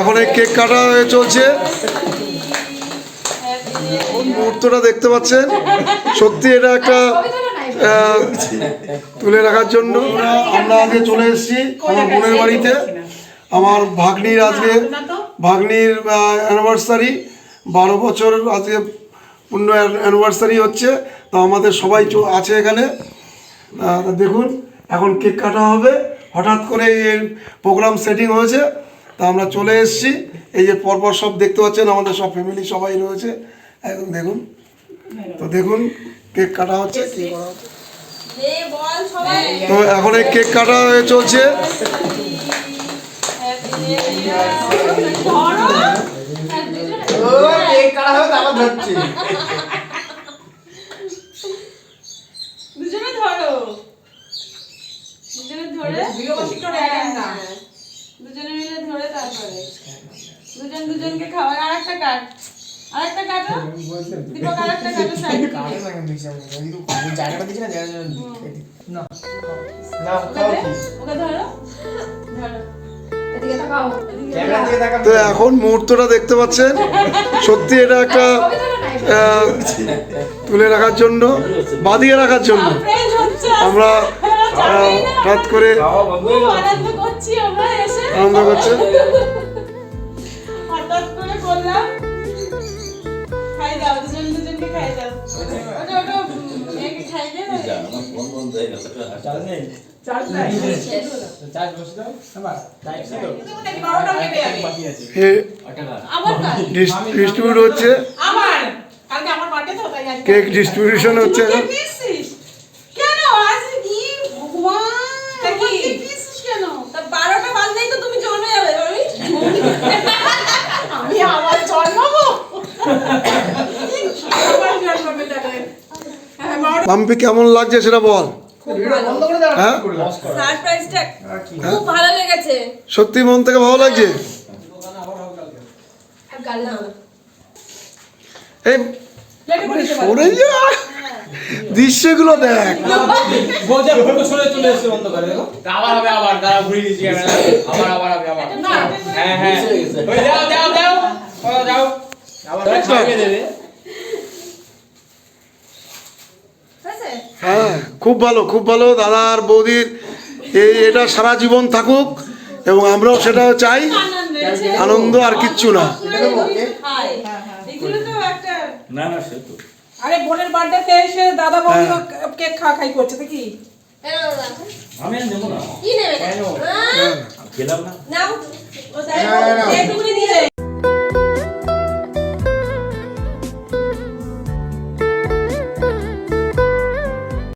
এখন এই কেক কাটা হয়ে চলছে। মুহূর্তটা দেখতে পাচ্ছেন? সত্যি এটা একটা তুলে রাখার জন্য। আমরা আগে চলে এসেছি আমার বোনের বাড়িতে। আমার ভাগ্নির আজকে, ভাগ্নির অ্যানিভার্সারি বারো বছর আজকে পূর্ণ অ্যানিভার্সারি হচ্ছে। তো আমাদের সবাই আছে এখানে। দেখুন, এখন কেক কাটা হবে। হঠাৎ করে এই প্রোগ্রাম সেটিং হয়েছে। তা আমরা চলে এসেছি। এই যে পরপর সব দেখতে পাচ্ছেন আমাদের সব ফ্যামিলি সবাই রয়েছে। একদম দেখুন তো দেখুন কেক কাটা হচ্ছে। কি করা হচ্ছে নে বল সবাই তো এখন এই কেক কাটা হয়ে চলছে দুজনে ধরো। দুজনে ধরে হ্যাঁ। দুজনে মিলে ধরে তারপরে দুজন দুজনকে খাওয়ার আর একটা কাট আর একটা কাটো দীপক আর একটা কাটো সাইড ওকে ধরো। ধরো। এদিকে তাকাও এদিকে তাকাও। তো এখন মুহূর্তটা দেখতে পাচ্ছেন? সত্যি এটা একটা আহ, তুলে রাখার জন্য বাঁধিয়ে রাখার জন্য। আমরা আহ, হঠাৎ করে আনন্দ করছি? ডিস্ট্রিবিউট হচ্ছে? আমার? কালকে আমার বার্থডে তো তাই আজকে কেক ডিস্ট্রিবিউশন হচ্ছে তুই এখন কেক নিয়েছিস? কেন আজ কি ভগবান তা কি? আমার কেক নিয়েছিস কেন তা বারোটা বাজলেই তো তুমি জমে যাবে রবি আমি আমার জন্মাবো আমার জন্মাবে তাহলে হ্যাঁ বারোটা মাম্পি কেমন লাগছে সেটা বল। হ্যাঁ? সারপ্রাইজটা খুব ভালো লেগেছে। সত্যি মন থেকে ভালো লাগছে? এই। সরে যা। দৃশ্যগুলো দেখ। বোঝা ফটো সরে চলে এসেছে বন্ধ করে দেখো আবার আবার দাঁড়া ঘুরিয়ে দিচ্ছি ক্যামেরা আবার আবার হবে আবার। না হ্যাঁ হ্যাঁ। হ্যাঁ খুব ভালো খুব ভালো। দাদা আর বৌদির এই এটা সারা জীবন থাকুক এবং আমরাও সেটা চাই। আনন্দ আর কিচ্ছু না। হাই এগুলো তো একটা না না সে তো। আরে বোনের বার্থডেতে এসে দাদা বৌদি কেক খাওয়া খাই করছে তো কি এ না, না, না। আমি আর নেব না। কি নেবে? কেন? খেলাম না। নাও ও তাই একটু